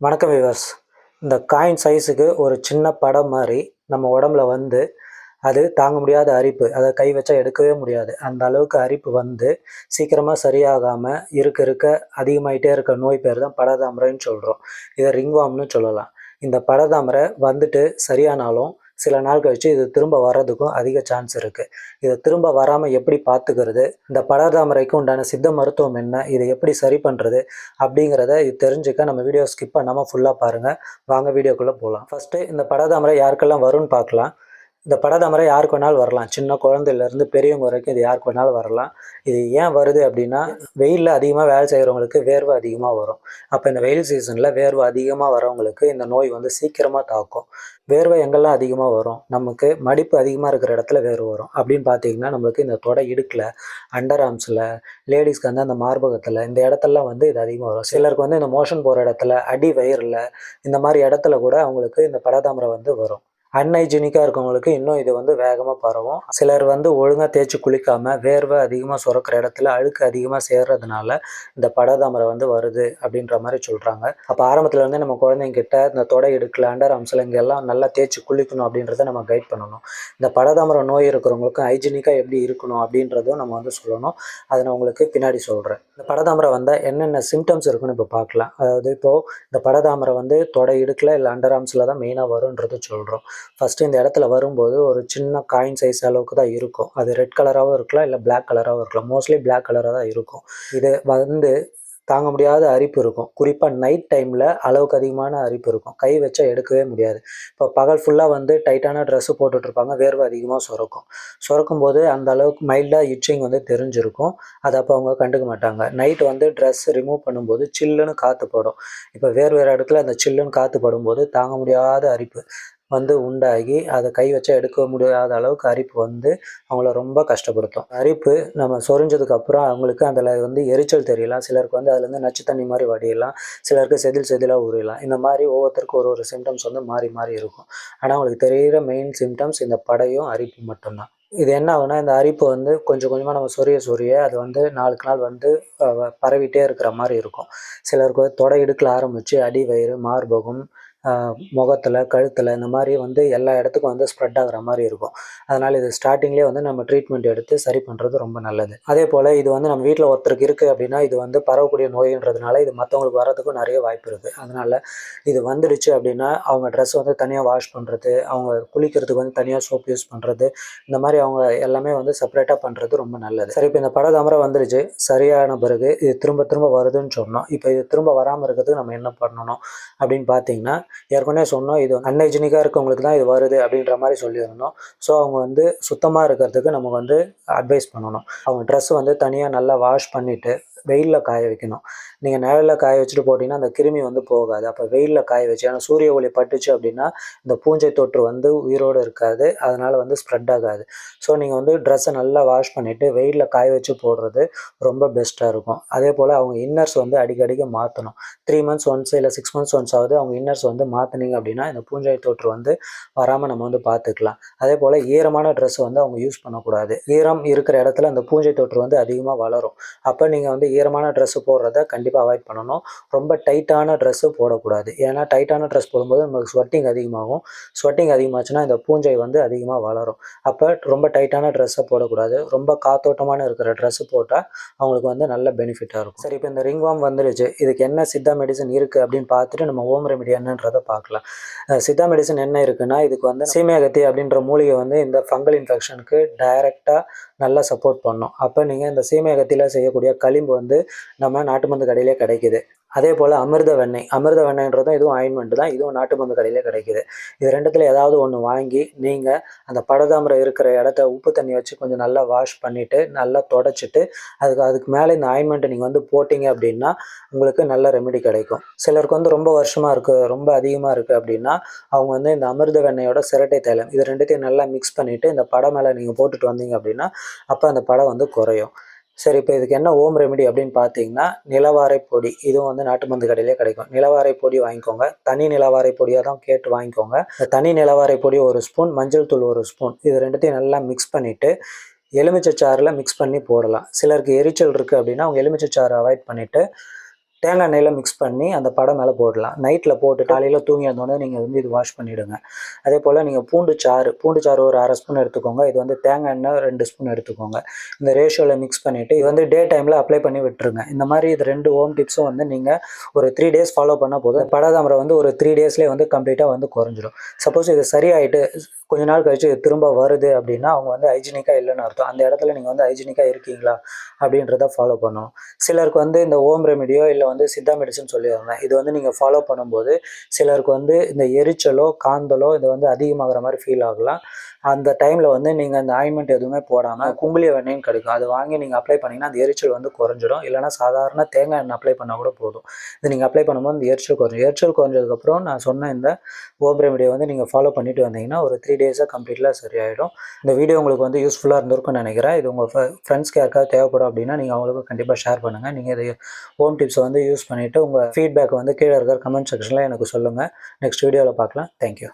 வணக்கம் விவர்ஸ் இந்த காயின் சைஸுக்கு ஒரு சின்ன படம் மாதிரி நம்ம உடம்புல வந்து அது தாங்க முடியாத அரிப்பு. அதை கை வச்சா எடுக்கவே முடியாது. அந்த அளவுக்கு அரிப்பு வந்து சீக்கிரமாக சரியாகாமல் இருக்க இருக்க அதிகமாயிட்டே இருக்க நோய் பேர் தான் படதாமரைன்னு சொல்கிறோம் இதை ரிங்வாம்னு சொல்லலாம். இந்த படதாமரை வந்துட்டு சரியானாலும் சில நாள் கழிச்சு இது திரும்ப வர்றதுக்கும் அதிக சான்ஸ் இருக்குது இதை திரும்ப வராமல் எப்படி பார்த்துக்கிறது? இந்த படர்தாமரைக்கு உண்டான சித்த மருத்துவம் என்ன? இதை எப்படி சரி பண்ணுறது அப்படிங்கிறத இது தெரிஞ்சுக்க நம்ம வீடியோ ஸ்கிப் பண்ணாமல் ஃபுல்லாக பாருங்கள் வாங்க வீடியோக்குள்ளே போகலாம் ஃபஸ்ட்டு இந்த படதாமரை யாருக்கெல்லாம் வரும்னு பார்க்கலாம். இந்த படதாமரை யாருக்கு வேணாலும் வரலாம். சின்ன குழந்தையிலேருந்து பெரியவங்க வரைக்கும் இது யாருக்கு வேணாலும் வரலாம். இது ஏன் வருது அப்படின்னா வெயிலில் அதிகமாக வேலை செய்கிறவங்களுக்கு வேர்வை அதிகமாக வரும். அப்போ இந்த வெயில் சீசனில் வேர்வை அதிகமாக வரவங்களுக்கு இந்த நோய் வந்து சீக்கிரமாக தாக்கும். வேர்வை எங்கெல்லாம் அதிகமாக வரும்? நமக்கு மடிப்பு அதிகமாக இருக்கிற இடத்துல வேர்வை வரும். அப்படின்னு பார்த்தீங்கன்னா நம்மளுக்கு இந்த தொடை இடுக்கில் அண்டர் ஆர்ம்ஸில் லேடிஸ்க்கு வந்து அந்த மார்பகத்தில் இந்த இடத்தெல்லாம் வந்து இது அதிகமாக வரும். சிலருக்கு வந்து இந்த மோஷன் போகிற இடத்துல அடி வயிறில் இந்த மாதிரி இடத்துல கூட அவங்களுக்கு இந்த படதாமரை வந்து வரும். அன்ஹைஜீனிக்காக இருக்கவங்களுக்கு இன்னும் இது வந்து வேகமாக பரவும். சிலர் வந்து ஒழுங்காக தேய்ச்சி குளிக்காமல் வேர்வை அதிகமாக சுரக்கிற இடத்துல அழுக்கு அதிகமாக சேர்றதுனால இந்த படதாமரை வந்து வருது அப்படின்ற மாதிரி சொல்கிறாங்க அப்போ ஆரம்பத்தில் இருந்தே நம்ம குழந்தைங்கிட்ட இந்த தொடை எடுக்கல அண்டர் ஆம்ஸில் இங்கெல்லாம் நல்லா தேய்ச்சி குளிக்கணும் அப்படின்றத நம்ம கைட் பண்ணணும். இந்த படதாமரை நோய் இருக்கிறவங்களுக்கும் ஹைஜீனிக்காக எப்படி இருக்கணும் அப்படின்றதும் நம்ம வந்து சொல்லணும். அதை நான் உங்களுக்கு பின்னாடி சொல்கிறேன் இந்த படதாமரை வந்தால் என்னென்ன சிம்டம்ஸ் இருக்குன்னு இப்போ பார்க்கலாம். அதாவது இப்போது இந்த படதாமரை வந்து தொடை இடுக்கில் இல்லை அண்டர் ஆர்ம்ஸில் தான் மெயினாக வரும்ன்றது சொல்கிறோம் ஃபஸ்ட்டு இந்த இடத்துல வரும்போது ஒரு சின்ன காயின் சைஸ் அளவுக்கு தான் இருக்கும். அது ரெட் கலராகவும் இருக்கலாம் இல்லை பிளாக் கலராகவும் இருக்கலாம். மோஸ்ட்லி பிளாக் கலராக தான் இருக்கும். இது வந்து தாங்க முடியாத அரிப்பு இருக்கும். குறிப்பாக நைட் டைமில் அளவுக்கு அதிகமான அரிப்பு இருக்கும். கை வச்சா எடுக்கவே முடியாது. இப்போ பகல் ஃபுல்லாக வந்து டைட்டான ட்ரெஸ்ஸு போட்டுட்ருப்பாங்க வேர்வை அதிகமாக சுரக்கும். சுரக்கும் போது அந்த அளவுக்கு மைல்டாக இச்சிங் வந்து தெரிஞ்சிருக்கும். அதை அப்போ அவங்க கண்டுக்க மாட்டாங்க. நைட் வந்து ட்ரெஸ் ரிமூவ் பண்ணும்போது சில்லுன்னு காற்று படும். இப்போ வேறு வேறு இடத்துல அந்த சில்லுன்னு காற்று படும்போது தாங்க முடியாத அரிப்பு. வந்து உண்டாகி அதை கை வச்சா எடுக்க முடியாத அளவுக்கு அரிப்பு வந்து அவங்கள ரொம்ப கஷ்டப்படுத்தும். அரிப்பு நம்ம சொரிஞ்சதுக்கு அப்புறம் அவங்களுக்கு அதில் வந்து எரிச்சல் தெரியலாம். சிலருக்கு வந்து அதுலேருந்து நச்சு தண்ணி மாதிரி வடியலாம். சிலருக்கு செதில் செதிலாக உரியலாம் இந்த மாதிரி ஒவ்வொருத்தருக்கும் ஒரு ஒரு சிம்டம்ஸ் வந்து மாறி மாறி இருக்கும். ஆனால் அவங்களுக்கு தெரிகிற மெயின் சிம்டம்ஸ் இந்த படையும் அரிப்பு மட்டும்தான். இது என்ன ஆகுனா இந்த அரிப்பு வந்து கொஞ்சம் கொஞ்சமாக நம்ம சொரிய சொரிய அது வந்து நாளுக்கு நாள் வந்து பரவிட்டே இருக்கிற மாதிரி இருக்கும். சிலருக்கு தொடை இடுக்கில் ஆரம்பித்து அடி வயிறு மார்பகம் முகத்தில் கழுத்தில் இந்த மாதிரி வந்து எல்லா இடத்துக்கும் வந்து ஸ்ப்ரெட் ஆகிற மாதிரி இருக்கும். அதனால் இது ஸ்டார்டிங்லேயே வந்து நம்ம ட்ரீட்மெண்ட் எடுத்து சரி பண்ணுறது ரொம்ப நல்லது. அதே போல் இது வந்து நம்ம வீட்டில் ஒருத்தருக்கு இருக்குது அப்படின்னா இது வந்து பரவக்கூடிய நோயின்றதுனால இது மற்றவங்களுக்கு வர்றதுக்கும் நிறைய வாய்ப்பு இருக்குது அதனால் இது வந்துடுச்சு அப்படின்னா அவங்க ட்ரெஸ் வந்து தனியாக வாஷ் பண்ணுறது அவங்க குளிக்கிறதுக்கு வந்து தனியாக சோப் யூஸ் பண்ணுறது இந்த மாதிரி அவங்க எல்லாமே வந்து செப்பரேட்டாக பண்ணுறது ரொம்ப நல்லது. சரி இப்போ இந்த படதாமரை வந்துடுச்சு. சரியான பிறகு இது திரும்ப திரும்ப வருதுன்னு சொன்னோம். இப்போ இது திரும்ப வராமல் இருக்கிறதுக்கு நம்ம என்ன பண்ணணும் அப்படின்னு பார்த்தீங்கன்னா ஏற்கனவே சொன்னோம் இது அன்ஹைஜினிக்காக இருக்கவங்களுக்கு தான் இது வருது அப்படின்ற மாதிரி சொல்லியிருந்தோம். ஸோ அவங்க வந்து சுத்தமாக இருக்கிறதுக்கு நம்ம வந்து அட்வைஸ் பண்ணணும். அவங்க ட்ரெஸ் வந்து தனியாக நல்லா வாஷ் பண்ணிவிட்டு வெயிலில் காய வைக்கணும். நீங்கள் நிழலில் காய வச்சுட்டு போட்டிங்கன்னா அந்த கிருமி வந்து போகாது. அப்போ வெயிலில் காய வச்சு ஆனால் சூரிய ஒளி பட்டுச்சு அப்படின்னா இந்த பூஞ்சை தொற்று வந்து உயிரோடு இருக்காது. அதனால் வந்து ஸ்ப்ரெட் ஆகாது. ஸோ நீங்கள் வந்து ட்ரெஸ்ஸை நல்லா வாஷ் பண்ணிவிட்டு வெயிலில் காய வச்சு போடுறது ரொம்ப பெஸ்ட்டாக இருக்கும். அதே போல் அவங்க இன்னர்ஸ் வந்து அடிக்கடிக்கு மாற்றணும் த்ரீ மந்த்ஸ் ஒன்ஸ் இல்லை சிக்ஸ் மந்த்ஸ் ஒன்ஸ் ஆகுது அவங்க இன்னர்ஸ் வந்து மாற்றினீங்க அப்படின்னா இந்த பூஞ்சை தொற்று வந்து வராமல் நம்ம வந்து பார்த்துக்கலாம் அதே போல் ஈரமான ட்ரெஸ் வந்து அவங்க யூஸ் பண்ணக்கூடாது. ஈரம் இருக்கிற இடத்துல அந்த பூஞ்சை தொற்று வந்து அதிகமாக வளரும். அப்போ நீங்கள் வந்து ஈரமான ட்ரெஸ்ஸு போடுறத கண்டிப்பாக அவாய்ட் பண்ணணும். ரொம்ப டைட்டான ட்ரெஸ்ஸு போடக்கூடாது. ஏன்னா டைட்டான ட்ரெஸ் போடும்போது நம்மளுக்கு ஸ்வெட்டிங் அதிகமாகும். ஸ்வெட்டிங் அதிகமாச்சுன்னா இந்த பூஞ்சை வந்து அதிகமாக வளரும். அப்போ ரொம்ப டைட்டான ட்ரெஸ்ஸை போடக்கூடாது. ரொம்ப காத்தோட்டமான இருக்கிற ட்ரெஸ்ஸு போட்டால் அவங்களுக்கு வந்து நல்ல பெனிஃபிட்டாக இருக்கும். சரி இப்போ இந்த ரிங்வாம் வந்துடுச்சு இதுக்கு என்ன சித்தா மெடிசன் இருக்குது அப்படின்னு பார்த்துட்டு நம்ம ஹோம் ரெமெடி என்னன்றதை பார்க்கலாம். சித்தா மெடிசன் என்ன இருக்குன்னா இதுக்கு வந்து சீமையகத்தி அப்படின்ற மூலிகை வந்து இந்த ஃபங்கல் இன்ஃபெக்ஷனுக்கு டைரெக்டாக நல்லா சப்போர்ட் பண்ணும் அப்போ நீங்கள் இந்த சீமையகத்தில் செய்யக்கூடிய களிம்பு வந்து நம்ம நாட்டு மருந்து கடையிலே கிடைக்குது. அதே போல் அமிர்த வெண்ணெய். அமிர்த வெண்ணெய்ன்றதும் இதுவும் ஆயின்மெண்ட் தான். இதுவும் நாட்டு மருந்து கடையிலே கிடைக்குது. இது ரெண்டுத்தில் ஏதாவது ஒன்று வாங்கி நீங்கள் அந்த படதாமரை இருக்கிற இடத்த உப்பு தண்ணி வச்சு கொஞ்சம் நல்லா வாஷ் பண்ணிவிட்டு நல்லா தொடச்சிட்டு அதுக்கு அதுக்கு மேலே இந்த ஆயின்மெண்ட்டை நீங்கள் வந்து போட்டிங்க அப்படின்னா உங்களுக்கு நல்ல ரெமெடி கிடைக்கும். சிலருக்கு வந்து ரொம்ப வருஷமாக இருக்குது ரொம்ப அதிகமாக இருக்குது அப்படின்னா அவங்க வந்து இந்த அமிர்த வெண்ணெயோட சிரட்டை தைலம் இது ரெண்டுத்தையும் நல்லா மிக்ஸ் பண்ணிவிட்டு இந்த படம் மேலே நீங்கள் போட்டுட்டு வந்தீங்க அப்படின்னா அப்போ அந்த படம் வந்து குறையும். சரி இப்போ இதுக்கு என்ன ஓம் ரெமெடி அப்படின்னு பார்த்தீங்கன்னா நிலவாரை பொடி. இதுவும் வந்து நாட்டு மருந்து கடையிலே கிடைக்கும். நிலவாரை பொடி வாங்கிக்கோங்க. தனி நிலவாரை பொடியாக தான் கேட்டு வாங்கிக்கோங்க. தனி நிலவாரை பொடி ஒரு ஸ்பூன் மஞ்சள் தூள் ஒரு ஸ்பூன். இது ரெண்டுத்தையும் நல்லா மிக்ஸ் பண்ணிவிட்டு எலுமிச்சை சாறில் மிக்ஸ் பண்ணி போடலாம். சிலருக்கு எரிச்சல் இருக்குது அப்படின்னா அவங்க எலுமிச்சை சாறு அவாய்ட் பண்ணிவிட்டு தேங்காய் எண்ணெயில் மிக்ஸ் பண்ணி அந்த படம் மேலே போடலாம். நைட்டில் போட்டு காலையில் தூங்கி இருந்தோடனே நீங்கள் வந்து இது வாஷ் பண்ணிவிடுங்க அதே போல் நீங்கள் பூண்டு சாறு பூண்டு சாறு ஒரு அரை ஸ்பூன் எடுத்துக்கோங்க. இது வந்து தேங்காய் எண்ணெய் ரெண்டு ஸ்பூன் எடுத்துக்கோங்க. இந்த ரேஷியோவில் மிக்ஸ் பண்ணிவிட்டு இது வந்து டே டைமில் அப்ளை பண்ணி விட்டுருங்க. இந்த மாதிரி இது ரெண்டு ஹோம் டிப்ஸும் வந்து நீங்கள் ஒரு த்ரீ டேஸ் ஃபாலோ பண்ணால் போதும். படாதாமரை வந்து ஒரு த்ரீ டேஸ்லேயே வந்து கம்ப்ளீட்டாக வந்து குறைஞ்சிடும். சப்போஸ் இது சரியாயிட்டு கொஞ்ச நாள் கழிச்சு இது திரும்ப வருது அப்படின்னா அவங்க வந்து ஹைஜீனிக்காக இல்லைன்னு அர்த்தம். அந்த இடத்துல நீங்கள் வந்து ஹைஜீனிக்காக இருக்கீங்களா அப்படின்றத ஃபாலோ பண்ணணும். சிலருக்கு வந்து இந்த ஓம் ரெமெடியோ இல்லை வந்து சித்தா மெடிசன் சொல்லியிருந்தேன் இது வந்து நீங்கள் ஃபாலோ பண்ணும்போது சிலருக்கு வந்து இந்த எரிச்சலோ காந்தலோ இது வந்து அதிகமாகிற மாதிரி ஃபீல் ஆகலாம். அந்த டைமில் வந்து நீங்கள் அந்த ஆயின்மெண்ட் எதுவுமே போடாமல் குங்குளிய வெண்ணெயும் கிடைக்கும். அது வாங்கி நீங்கள் அப்ளை பண்ணிங்கன்னா அந்த எரிச்சல் வந்து குறைஞ்சிடும் இல்லைனா சாதாரண தேங்காய் எண்ணெய் அப்ளை பண்ணால் கூட போதும். இது நீங்கள் அப்ளை பண்ணும்போது அந்த எரிச்சல் குறைஞ்சிரும். எரிச்சல் குறைஞ்சதுக்கப்புறம் நான் சொன்ன இந்த ஓம் ரெமெடியை வந்து நீங்கள் ஃபாலோ பண்ணிட்டு வந்தீங்கன்னா ஒரு த்ரீ டேஸாக கம்ப்ளீட்டாக சரியாயிடும். இந்த வீடியோ உங்களுக்கு வந்து யூஸ்ஃபுல்லாக இருந்திருக்கும்னு நினைக்கிறேன். இது உங்கள் ஃப்ரெண்ட்ஸ்க்கு யாருக்காவது தேவைப்படும் அப்படின்னா நீங்கள் அவங்களுக்கு கண்டிப்பாக ஷேர் பண்ணுங்கள் நீங்கள் இது ஹோம் டிப்ஸை வந்து யூஸ் பண்ணிவிட்டு உங்கள் ஃபீட்பேக் வந்து கீழே இருக்கிற கமெண்ட் செக்ஷனில் எனக்கு சொல்லுங்கள் நெக்ஸ்ட் வீடியோவில் பார்க்கலாம். தேங்க்யூ